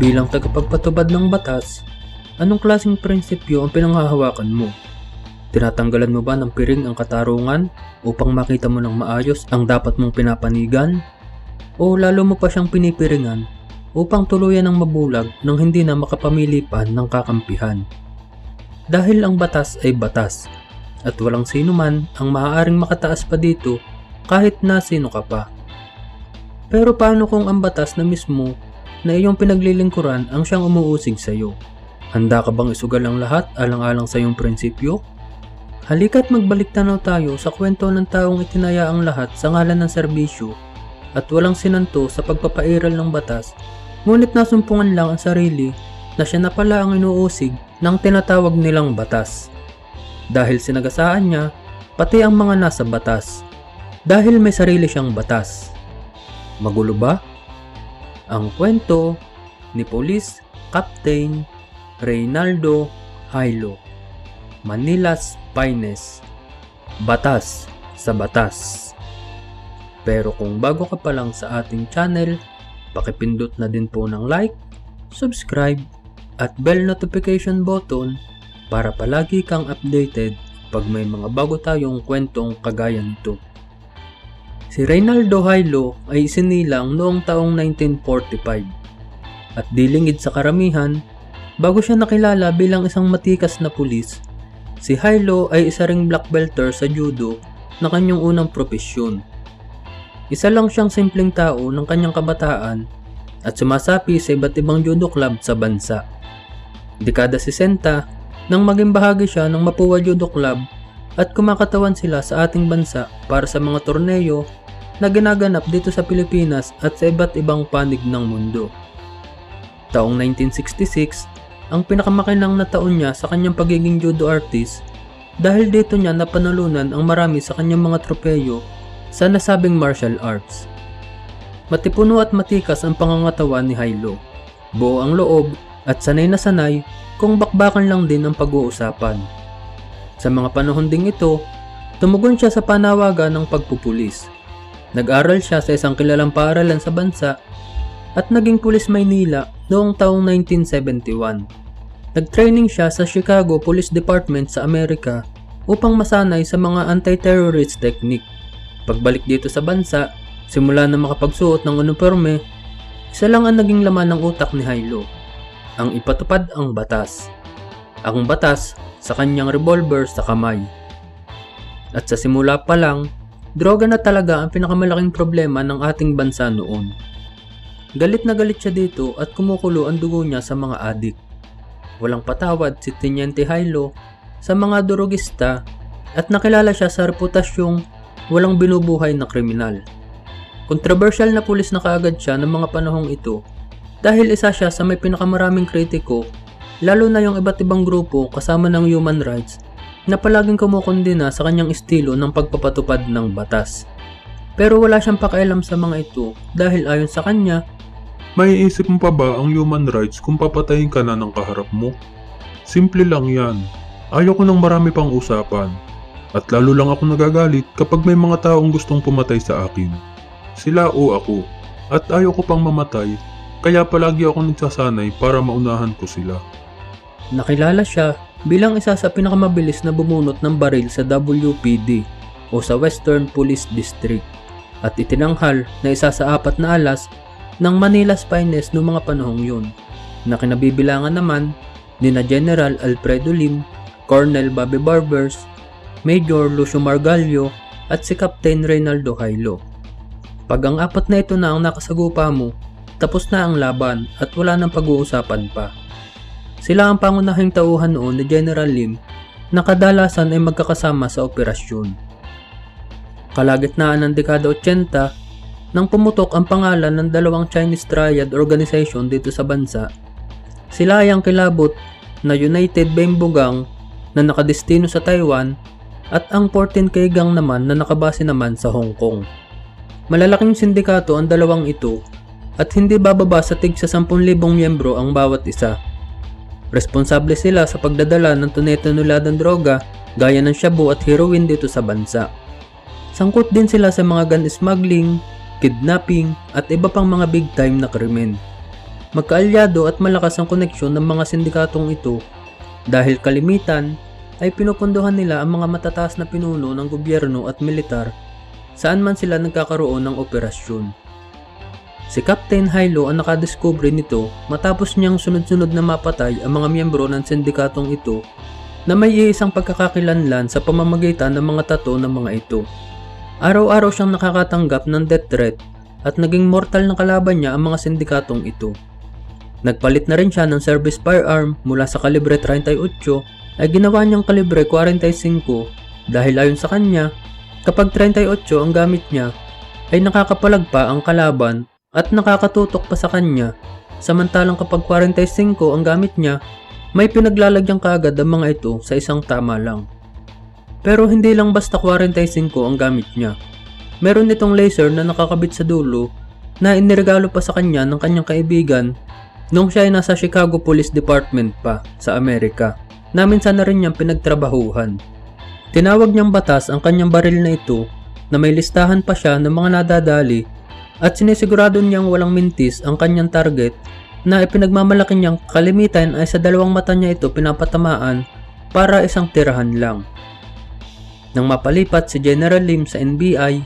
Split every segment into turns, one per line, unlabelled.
Bilang tagapagpatubad ng batas, anong klaseng prinsipyo ang pinanghahawakan mo? Tinatanggalan mo ba ng piring ang katarungan upang makita mo ng maayos ang dapat mong pinapanigan? O lalo mo pa siyang pinipiringan upang tuluyan ng mabulag nang hindi na makapamili pa ng kakampihan? Dahil ang batas ay batas at walang sino man ang maaaring makataas pa dito kahit na sino ka pa. Pero paano kung ang batas na mismo na iyong pinaglilingkuran ang siyang umuusig sa iyo? Handa ka bang isugal ang lahat alang-alang sa iyong prinsipyo? Halika't magbalik tanaw tayo sa kwento ng taong itinaya ang lahat sa ngalan ng serbisyo at walang sinanto sa pagpapairal ng batas, ngunit nasumpungan lang ang sarili na siya na pala ang inuusig ng tinatawag nilang batas. Dahil sinagasaan niya, pati ang mga nasa batas. Dahil may sarili siyang batas. Magulo ba? Ang kwento ni Police Captain Reynaldo Hailo Manilas Pines Batas sa Batas Pero kung bago ka pa lang sa ating channel, pakipindot na din po ng like, subscribe, at bell notification button para palagi kang updated pag may mga bago tayong kwentong kagaya nito. Si Reynaldo Hailo ay isinilang noong taong 1945 at dilingid sa karamihan bago siya nakilala bilang isang matikas na pulis. Si Hailo ay isa ring black belter sa judo na kanyang unang propesyon. Isa lang siyang simpleng tao ng kanyang kabataan at sumasapi sa iba't ibang judo club sa bansa. Dekada 60 nang maging bahagi siya ng Mapua Judo Club at kumakatawan sila sa ating bansa para sa mga torneo na ginaganap dito sa Pilipinas at sa iba't ibang panig ng mundo. Taong 1966, ang pinakamakinang na taon niya sa kanyang pagiging judo artist dahil dito niya napanalunan ang marami sa kanyang mga tropeyo sa nasabing martial arts. Matipuno at matikas ang pangangatawan ni Hailo. Buo ang loob at sanay na sanay kung bakbakan lang din ang pag-uusapan. Sa mga panahon ding ito, tumugon siya sa panawagan ng pagpupulis. Nag-aral siya sa isang kilalang paaralan sa bansa at naging pulis Maynila noong taong 1971. Nag-training siya sa Chicago Police Department sa Amerika upang masanay sa mga anti-terrorist technique. Pagbalik dito sa bansa, simula na makapagsuot ng uniforme, isa lang ang naging laman ng utak ni Hailo, ang ipatupad ang batas. Ang batas sa kanyang revolver sa kamay. At sa simula pa lang, droga na talaga ang pinakamalaking problema ng ating bansa noon. Galit na galit siya dito at kumukulo ang dugo niya sa mga adik. Walang patawad si Teniente Hailo sa mga durugista at nakilala siya sa reputasyong walang binubuhay na kriminal. Kontrobersyal na pulis na kaagad siya ng mga panahong ito dahil isa siya sa may pinakamaraming kritiko lalo na yung iba't ibang grupo kasama ng human rights na palaging kumukundina sa kanyang estilo ng pagpapatupad ng batas. Pero wala siyang pakialam sa mga ito dahil ayon sa kanya,
May isip mo pa ba ang human rights kung papatayin ka na ng kaharap mo? Simple lang yan. Ayaw ko ng marami pang usapan. At lalo lang ako nagagalit kapag may mga taong gustong pumatay sa akin. Sila o ako. At ayaw ko pang mamatay. Kaya palagi ako nagsasanay para maunahan ko sila.
nakilala siya bilang isa sa pinakamabilis na bumunot ng baril sa WPD o sa Western Police District at itinanghal na isa sa apat na alas ng Manila's Finest noong mga panahong yun na kinabibilangan naman ni na General Alfredo Lim, Colonel Bobby Barbers, Major Lucio Margallo at si Captain Reynaldo Hailo. Pag ang apat na ito na ang nakasagupa mo, tapos na ang laban at wala nang pag-uusapan pa. Sila ang pangunahing tauhan noon ni General Lim na kadalasan ay magkakasama sa operasyon. Kalagitnaan ng dekada 80 nang pumutok ang pangalan ng dalawang Chinese Triad Organization dito sa bansa. Sila ay ang kilabot na United Bembugang na nakadestino sa Taiwan at ang 14K Gang naman na nakabase naman sa Hong Kong. Malalaking sindikato ang dalawang ito at hindi bababa sa tig sa 10,000 miyembro ang bawat isa. Responsable sila sa pagdadala ng tunay-tunuladang droga gaya ng shabu at heroin dito sa bansa. Sangkot din sila sa mga gun smuggling, kidnapping at iba pang mga big time na krimen. Magkaalyado at malakas ang koneksyon ng mga sindikatong ito dahil kalimitan ay pinupunduhan nila ang mga matataas na pinuno ng gobyerno at militar saan man sila nagkakaroon ng operasyon. Si Captain Hilo ang nakadiskubre nito matapos niyang sunod-sunod na mapatay ang mga miyembro ng sindikatong ito na may iisang pagkakakilanlan sa pamamagitan ng mga tato ng mga ito. Araw-araw siyang nakakatanggap ng death threat at naging mortal na kalaban niya ang mga sindikatong ito. Nagpalit na rin siya ng service firearm mula sa kalibre 38 ay ginawa niyang kalibre 45 dahil ayon sa kanya, kapag 38 ang gamit niya ay nakakapalagpa ang kalaban at nakakatutok pa sa kanya samantalang kapag 45 ang gamit niya may pinaglalagyan kaagad ang mga ito sa isang tama lang. Pero hindi lang basta 45 ang gamit niya. Meron itong laser na nakakabit sa dulo na iniregalo pa sa kanya ng kanyang kaibigan nung siya ay nasa Chicago Police Department pa sa Amerika na minsan na rin niyang pinagtrabahuhan. Tinawag niyang batas ang kanyang baril na ito na may listahan pa siya ng mga nadadali at sinisigurado niyang walang mintis ang kanyang target na ipinagmamalaki niyang kalimitan ay sa dalawang mata niya ito pinapatamaan para isang tirahan lang. Nang mapalipat si General Lim sa NBI,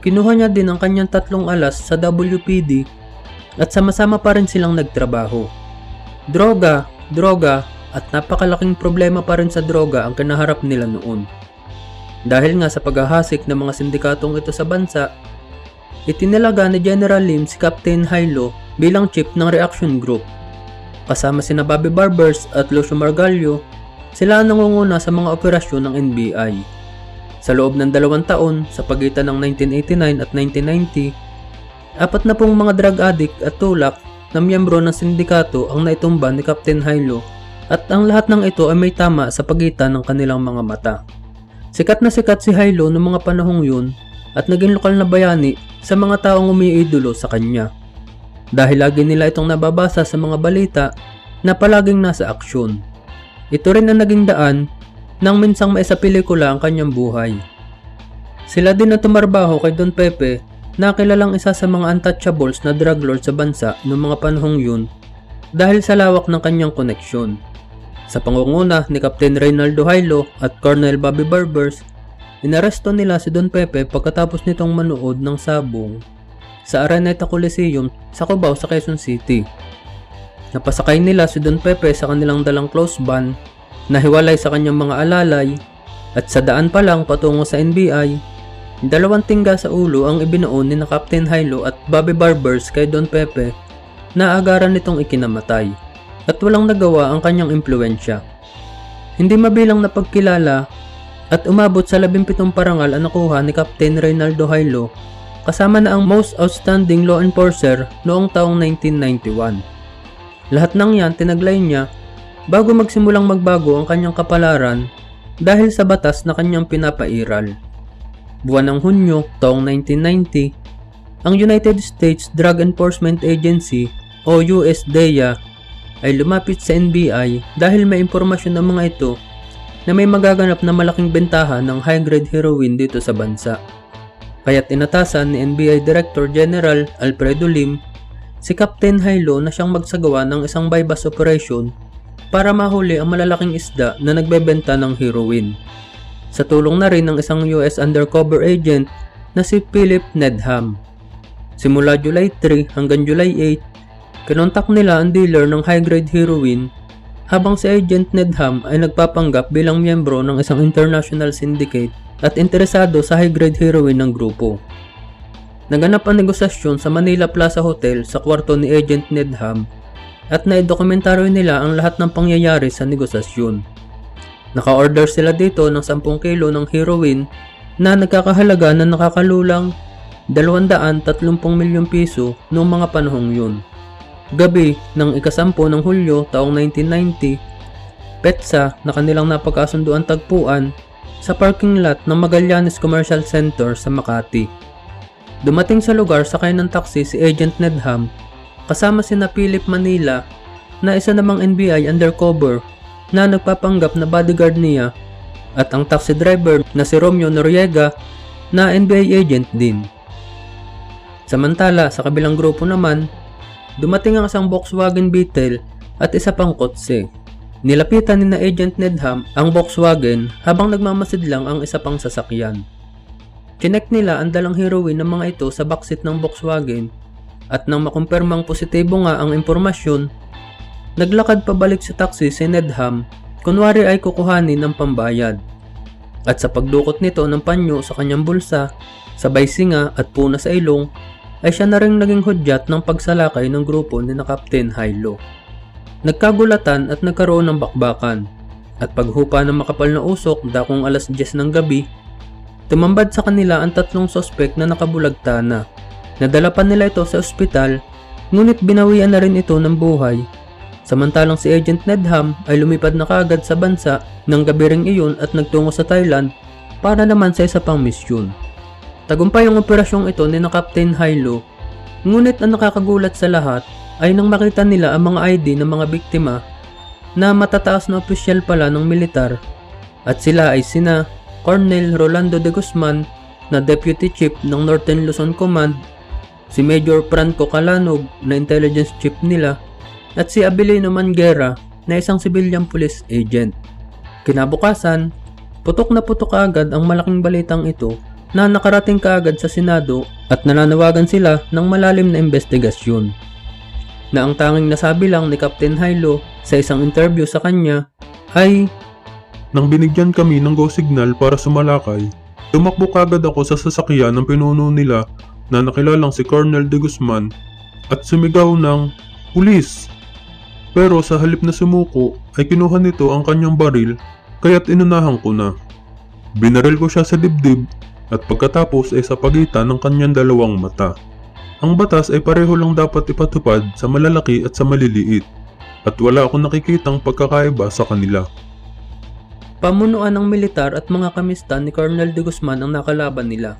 kinuha niya din ang kanyang tatlong alas sa WPD at sama-sama pa rin silang nagtrabaho. Droga, droga at napakalaking problema pa rin sa droga ang kinaharap nila noon. Dahil nga sa paghahasik ng mga sindikatong ito sa bansa, itinilaga ni General Lim si Captain Hilo bilang chief ng reaction group. Kasama sina Bobby Barbers at Lucio Margallo, sila ang nangunguna sa mga operasyon ng NBI. Sa loob ng dalawang taon, sa pagitan ng 1989 at 1990, apat na pong mga drug addict at tulak na miyembro ng sindikato ang naitumba ni Captain Hilo at ang lahat ng ito ay may tama sa pagitan ng kanilang mga mata. Sikat na sikat si Hilo noong mga panahong yun at naging lokal na bayani sa mga taong umiidolo sa kanya. Dahil lagi nila itong nababasa sa mga balita na palaging nasa aksyon. Ito rin ang naging daan nang minsang maisa pelikula ang kanyang buhay. Sila din na tumarbaho kay Don Pepe na kilalang isa sa mga untouchables na drug lord sa bansa noong mga panahong yun dahil sa lawak ng kanyang koneksyon. Sa pangunguna ni Captain Reynaldo Hilo at Colonel Bobby Barbers, inaresto nila si Don Pepe pagkatapos nitong manood ng sabong sa Araneta Coliseum sa Cubao sa Quezon City. Napasakay nila si Don Pepe sa kanilang dalang close van nahiwalay sa kanyang mga alalay at sa daan pa lang patungo sa NBI, dalawang tingga sa ulo ang ibinuon ni na Captain Hilo at Bobby Barbers kay Don Pepe na agaran nitong ikinamatay at walang nagawa ang kanyang impluensya. Hindi mabilang na pagkilala at umabot sa 17 parangal ang nakuha ni Captain Reynaldo Hilo kasama na ang Most Outstanding Law Enforcer noong taong 1991. Lahat ng yan tinaglay niya bago magsimulang magbago ang kanyang kapalaran dahil sa batas na kanyang pinapairal. Buwan ng Hunyo taong 1990, ang United States Drug Enforcement Agency o USDA ay lumapit sa NBI dahil may impormasyon ng mga ito na may magaganap na malaking bentahan ng high-grade heroin dito sa bansa. Kaya't inatasan ni NBI Director General Alfredo Lim si Captain Hilo na siyang magsagawa ng isang bypass operation para mahuli ang malalaking isda na nagbebenta ng heroin. Sa tulong na rin ng isang US undercover agent na si Philip Nedham. Simula July 3 hanggang July 8, kinontak nila ang dealer ng high-grade heroin habang si Agent Nedham ay nagpapanggap bilang miyembro ng isang international syndicate at interesado sa high-grade heroin ng grupo. Naganap ang negosasyon sa Manila Plaza Hotel sa kwarto ni Agent Nedham at naidokumentaryo nila ang lahat ng pangyayari sa negosasyon. Naka-order sila dito ng 10 kilo ng heroin na nagkakahalaga na nakakalulang 230 milyong piso noong mga panahong yun. Gabi ng ikasampo ng Hulyo taong 1990, petsa na kanilang napagkasunduan tagpuan sa parking lot ng Magallanes Commercial Center sa Makati. Dumating sa lugar sakay ng taxi si Agent Nedham kasama si na Philip Manila na isa namang NBI undercover na nagpapanggap na bodyguard niya at ang taxi driver na si Romeo Noriega na NBI agent din. Samantala sa kabilang grupo naman, dumating ang isang Volkswagen Beetle at isa pang kotse. Nilapitan ni na Agent Nedham ang Volkswagen habang nagmamasid lang ang isa pang sasakyan. Chinek nila ang dalang heroin ng mga ito sa backseat ng Volkswagen at nang makumpirmang positibo nga ang impormasyon, naglakad pabalik sa taxi si Nedham kunwari ay kukuhanin ng pambayad. At sa pagdukot nito ng panyo sa kanyang bulsa, sabay singa at puna sa ilong, ay siya na rin naging hudyat ng pagsalakay ng grupo ni na Captain Hilo. Nagkagulatan at nagkaroon ng bakbakan, at paghupa ng makapal na usok dakong alas 10 ng gabi, tumambad sa kanila ang tatlong sospek na nakabulagta na. Nadala pa nila ito sa ospital, ngunit binawian na rin ito ng buhay. Samantalang si Agent Nedham ay lumipad na kaagad sa bansa ng gabi ring iyon at nagtungo sa Thailand para naman sa isa pang misyon. Tagumpay ang operasyong ito ni na Captain Hilo, ngunit ang nakakagulat sa lahat ay nang makita nila ang mga ID ng mga biktima na matataas na opisyal pala ng militar at sila ay sina Colonel Rolando de Guzman na Deputy Chief ng Northern Luzon Command, si Major Franco Calanog na intelligence chief nila at si Abilino Manguera na isang civilian police agent. Kinabukasan, putok na putok agad ang malaking balitang ito na nakarating kaagad sa Senado at nananawagan sila ng malalim na investigasyon. Na ang tanging nasabi lang ni Captain Hilo sa isang interview sa kanya ay
Nang binigyan kami ng go signal para sumalakay, tumakbo kagad ako sa sasakyan ng pinuno nila na nakilalang si Colonel de Guzman at sumigaw ng Pulis! Pero sa halip na sumuko ay kinuha nito ang kanyang baril kaya't inunahan ko na. Binaril ko siya sa dibdib at pagkatapos ay sa pagitan ng kanyang dalawang mata. Ang batas ay pareho lang dapat ipatupad sa malalaki at sa maliliit at wala akong nakikitang pagkakaiba sa kanila.
pamunuan ng militar at mga kamista ni Colonel de Guzman ang nakalaban nila.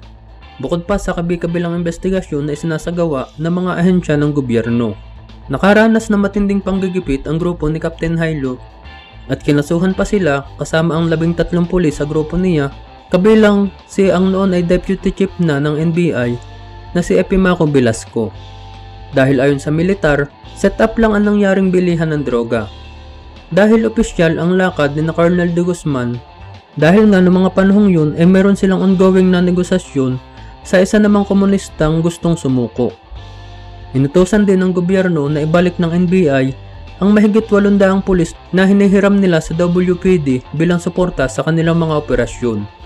Bukod pa sa kabi-kabilang investigasyon na isinasagawa ng mga ahensya ng gobyerno. Nakaranas na matinding panggigipit ang grupo ni Captain Hilo at kinasuhan pa sila kasama ang labing tatlong pulis sa grupo niya kabilang si ang noon ay deputy chief na ng NBI na si Epimaco Velasco. Dahil ayon sa militar, set up lang ang nangyaring bilihan ng droga. Dahil opisyal ang lakad ni na Colonel de Guzman, dahil nga noong mga panahong yun ay meron silang ongoing na negosasyon sa isa namang komunistang gustong sumuko. Inutosan din ng gobyerno na ibalik ng NBI ang mahigit 800 pulis na hinihiram nila sa WPD bilang suporta sa kanilang mga operasyon.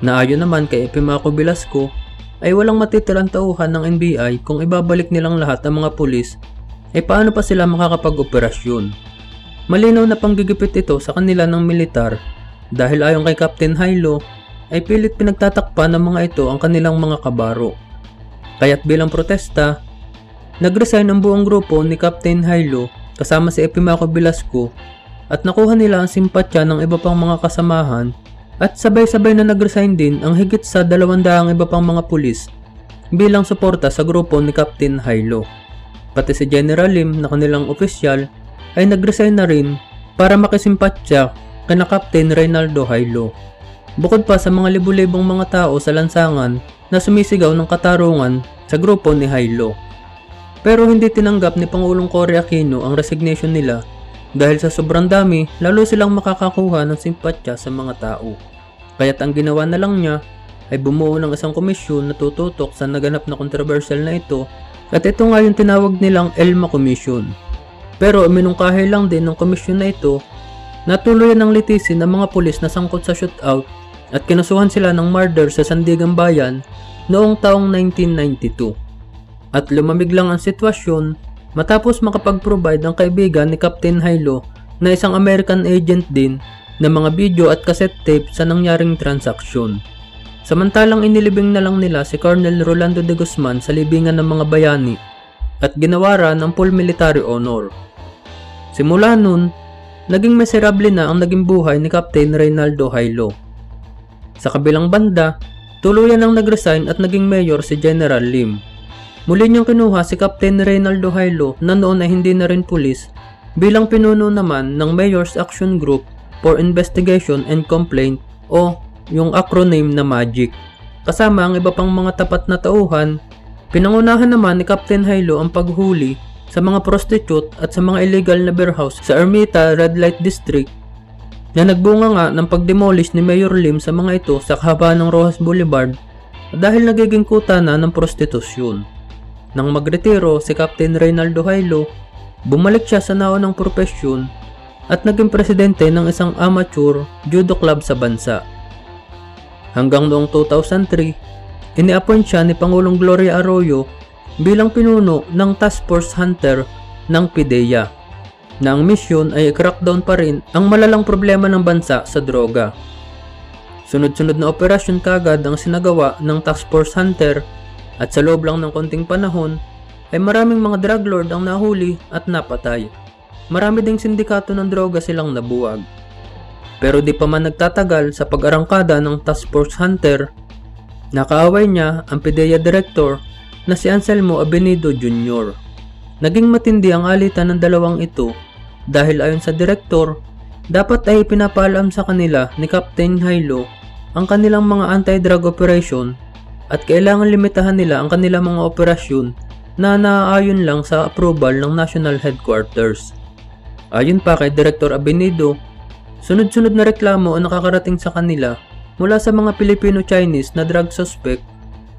Na ayon naman kay Epimaco Velasco ay walang matitirang tauhan ng NBI kung ibabalik nilang lahat ang mga pulis ay paano pa sila makakapag-operasyon. Malinaw na panggigipit ito sa kanila ng militar dahil ayon kay Captain Hilo ay pilit pinagtatakpan ng mga ito ang kanilang mga kabaro. Kaya't bilang protesta, nag-resign ang buong grupo ni Captain Hilo kasama si Epimaco Velasco at nakuha nila ang simpatya ng iba pang mga kasamahan at sabay-sabay na nag-resign din ang higit sa 200 iba pang mga pulis bilang suporta sa grupo ni Captain Hilo. Pati si General Lim na kanilang opisyal ay nag-resign na rin para makisimpatya kana Captain Reynaldo Hilo. Bukod pa sa mga libu-libong mga tao sa lansangan na sumisigaw ng katarungan sa grupo ni Hilo. Pero hindi tinanggap ni Pangulong Cory Aquino ang resignation nila dahil sa sobrang dami lalo silang makakakuha ng simpatya sa mga tao. Kaya't ang ginawa na lang niya ay bumuo ng isang komisyon na tututok sa naganap na controversial na ito at ito nga yung tinawag nilang Elma Commission. Pero minungkahi lang din ng komisyon na ito na tuluyan ng litisin ng mga pulis na sangkot sa shootout at kinasuhan sila ng murder sa Sandigan Bayan noong taong 1992. At lumamig lang ang sitwasyon matapos makapag-provide ang kaibigan ni Captain Hilo na isang American agent din ng mga video at cassette tape sa nangyaring transaksyon. Samantalang inilibing na lang nila si Colonel Rolando de Guzman sa libingan ng mga bayani at ginawara ng full military honor. Simula nun, naging miserable na ang naging buhay ni Captain Reynaldo Hilo. Sa kabilang banda, tuluyan ang nag-resign at naging mayor si General Lim. Muli niyang kinuha si Captain Reynaldo Hilo na noon ay hindi na rin pulis bilang pinuno naman ng Mayor's Action Group for Investigation and Complaint o yung acronym na MAGIC. Kasama ang iba pang mga tapat na tauhan, pinangunahan naman ni Captain Hilo ang paghuli sa mga prostitute at sa mga illegal na beer house sa Ermita Red Light District na nagbunga nga ng pagdemolish ni Mayor Lim sa mga ito sa kahabaan ng Rojas Boulevard dahil nagiging kuta na ng prostitusyon. Nang magretiro si Captain Reynaldo Hailo, bumalik siya sa naon ng propesyon at naging presidente ng isang amateur judo club sa bansa. Hanggang noong 2003, ini-appoint siya ni Pangulong Gloria Arroyo bilang pinuno ng Task Force Hunter ng PIDEA na ang misyon ay i-crackdown pa rin ang malalang problema ng bansa sa droga. Sunod-sunod na operasyon kagad ang sinagawa ng Task Force Hunter at sa loob lang ng konting panahon ay maraming mga drug lord ang nahuli at napatay. Marami ding sindikato ng droga silang nabuwag. Pero di pa man nagtatagal sa pag-arangkada ng Task Force Hunter, nakaaway niya ang PIDEA Director na si Anselmo Abenido Jr. Naging matindi ang alitan ng dalawang ito dahil ayon sa direktor, dapat ay pinapaalam sa kanila ni Captain Hilo ang kanilang mga anti-drug operation at kailangan limitahan nila ang kanilang mga operasyon na naaayon lang sa approval ng National Headquarters. Ayon pa kay Director Abenido, sunod-sunod na reklamo ang nakakarating sa kanila mula sa mga Filipino-Chinese na drug suspect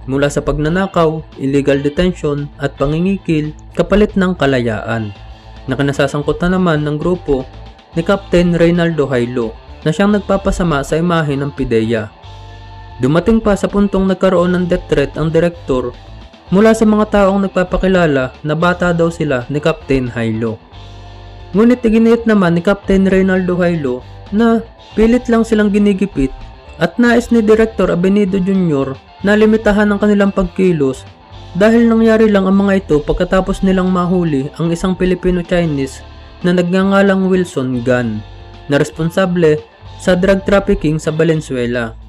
mula sa pagnanakaw, illegal detention at pangingikil kapalit ng kalayaan na kinasasangkot na naman ng grupo ni Captain Reynaldo Hailo na siyang nagpapasama sa imahe ng PIDEA. Dumating pa sa puntong nagkaroon ng death threat ang direktor mula sa mga taong nagpapakilala na bata daw sila ni Captain Hailo. Ngunit iginiit naman ni Captain Reynaldo Hailo na pilit lang silang ginigipit at nais ni Director Abenido Jr. na limitahan ang kanilang pagkilos dahil nangyari lang ang mga ito pagkatapos nilang mahuli ang isang Filipino-Chinese na nagngangalang Wilson Gunn na responsable sa drug trafficking sa Valenzuela.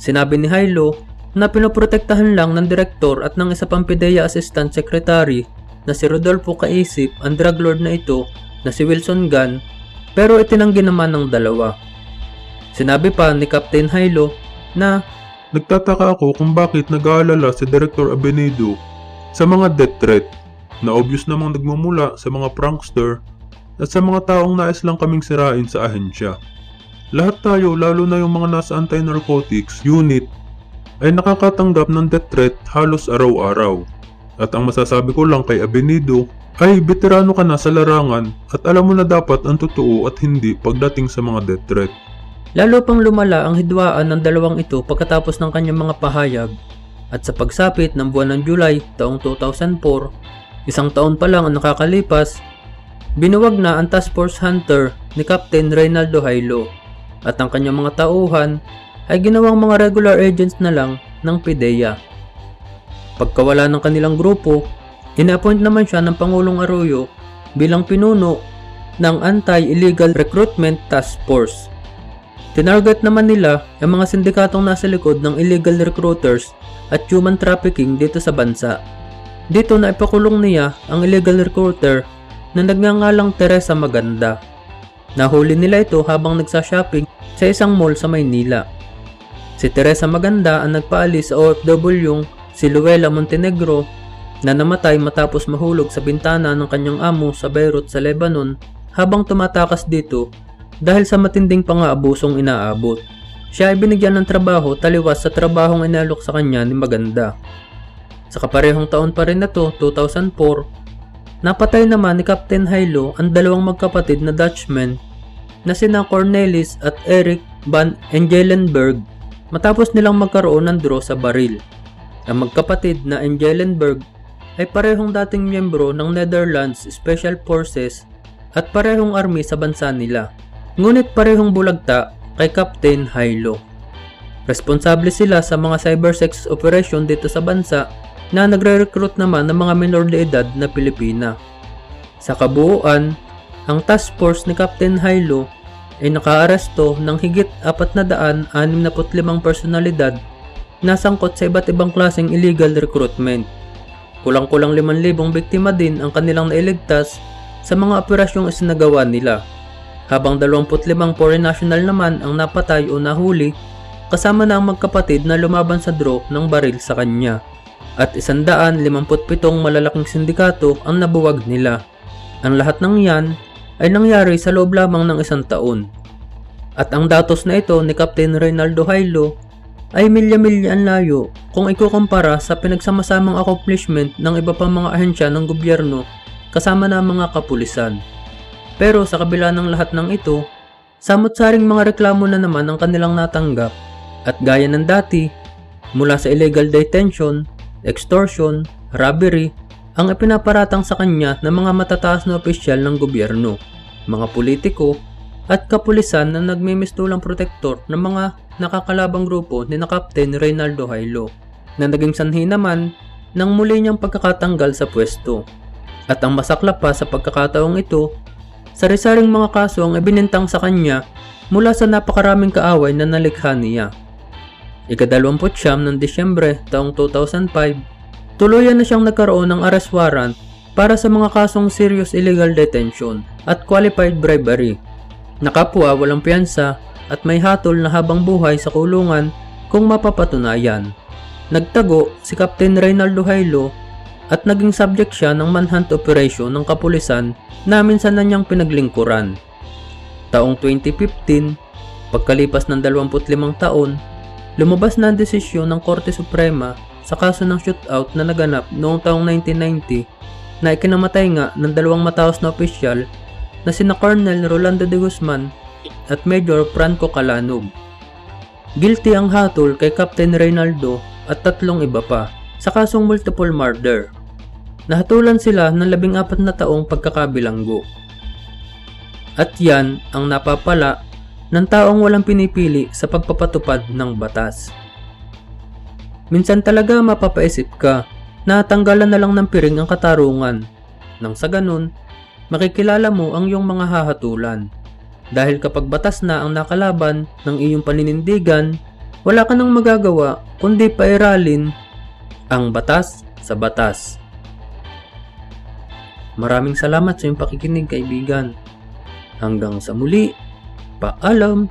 Sinabi ni Hilo na pinoprotektahan lang ng direktor at ng isa pang PIDEA Assistant Secretary na si Rodolfo Kaisip ang drug lord na ito na si Wilson Gunn pero itinanggi naman ng dalawa. Sinabi pa ni Captain Hilo na
Nagtataka ako kung bakit nag-aalala si Director Abenido sa mga death threat na obvious namang nagmumula sa mga prankster at sa mga taong nais lang kaming sirain sa ahensya. Lahat tayo, lalo na yung mga nasa anti-narcotics unit, ay nakakatanggap ng death threat halos araw-araw. At ang masasabi ko lang kay Abenido ay veterano ka na sa larangan at alam mo na dapat ang totoo at hindi pagdating sa mga death threat.
Lalo pang lumala ang hidwaan ng dalawang ito pagkatapos ng kanyang mga pahayag at sa pagsapit ng buwan ng July taong 2004, isang taon pa lang ang nakakalipas, binuwag na ang Task Force Hunter ni Captain Reynaldo Hailo at ang kanyang mga tauhan ay ginawang mga regular agents na lang ng PIDEA. Pagkawala ng kanilang grupo, ina-appoint naman siya ng Pangulong Arroyo bilang pinuno ng Anti-Illegal Recruitment Task Force Tinarget naman nila ang mga sindikatong nasa likod ng illegal recruiters at human trafficking dito sa bansa. Dito na ipakulong niya ang illegal recruiter na nagngangalang Teresa Maganda. Nahuli nila ito habang nagsashopping sa isang mall sa Maynila. Si Teresa Maganda ang nagpaalis sa OFW si Luella Montenegro na namatay matapos mahulog sa bintana ng kanyang amo sa Beirut sa Lebanon habang tumatakas dito dahil sa matinding pangaabusong inaabot. Siya ay binigyan ng trabaho taliwas sa trabahong inalok sa kanya ni Maganda. Sa kaparehong taon pa rin na to, 2004, napatay naman ni Captain Hilo ang dalawang magkapatid na Dutchman na sina Cornelis at Eric van Engelenberg matapos nilang magkaroon ng draw sa baril. Ang magkapatid na Engelenberg ay parehong dating miyembro ng Netherlands Special Forces at parehong army sa bansa nila. Ngunit parehong bulagta kay Captain Hilo. Responsable sila sa mga cybersex operation dito sa bansa na nagre-recruit naman ng mga minor de edad na Pilipina. Sa kabuuan, ang task force ni Captain Hilo ay nakaaresto ng higit 465 personalidad na sangkot sa iba't ibang klaseng illegal recruitment. Kulang-kulang 5,000 biktima din ang kanilang nailigtas sa mga operasyong isinagawa nila habang 25 foreign national naman ang napatay o nahuli kasama na ang magkapatid na lumaban sa draw ng baril sa kanya. At 157 malalaking sindikato ang nabuwag nila. Ang lahat ng yan ay nangyari sa loob lamang ng isang taon. At ang datos na ito ni Captain Reynaldo Hailo ay milya-milya ang layo kung ikukumpara sa pinagsamasamang accomplishment ng iba pang mga ahensya ng gobyerno kasama na mga kapulisan. Pero sa kabila ng lahat ng ito, samot-saring mga reklamo na naman ang kanilang natanggap at gaya ng dati, mula sa illegal detention, extortion, robbery, ang ipinaparatang sa kanya ng mga matataas na opisyal ng gobyerno, mga politiko, at kapulisan na nagmimistulang protektor ng mga nakakalabang grupo ni na Captain Reynaldo Hailo na naging sanhi naman ng muli niyang pagkakatanggal sa pwesto. At ang masaklap pa sa pagkakataong ito, sari-saring mga kaso ang ibinintang sa kanya mula sa napakaraming kaaway na nalikha niya. Ikadalawamput siyam ng Disyembre taong 2005, tuluyan na siyang nagkaroon ng arrest warrant para sa mga kasong serious illegal detention at qualified bribery. Nakapwa walang piyansa at may hatol na habang buhay sa kulungan kung mapapatunayan. Nagtago si Captain Reynaldo Hailo at naging subject siya ng manhunt operation ng kapulisan na minsan na niyang pinaglingkuran. Taong 2015, pagkalipas ng 25 taon, lumabas na ang desisyon ng Korte Suprema sa kaso ng shootout na naganap noong taong 1990 na ikinamatay nga ng dalawang mataos na opisyal na sina Colonel Rolando de Guzman at Major Franco Calanog. Guilty ang hatol kay Captain Reynaldo at tatlong iba pa sa kasong multiple murder. Nahatulan sila ng labing apat na taong pagkakabilanggo. At yan ang napapala ng taong walang pinipili sa pagpapatupad ng batas. Minsan talaga mapapaisip ka na tanggalan na lang ng piring ang katarungan. Nang sa ganun, makikilala mo ang iyong mga hahatulan. Dahil kapag batas na ang nakalaban ng iyong paninindigan, wala ka nang magagawa kundi pairalin ang batas sa batas. Maraming salamat sa iyong pakikinig kaibigan. Hanggang sa muli, paalam!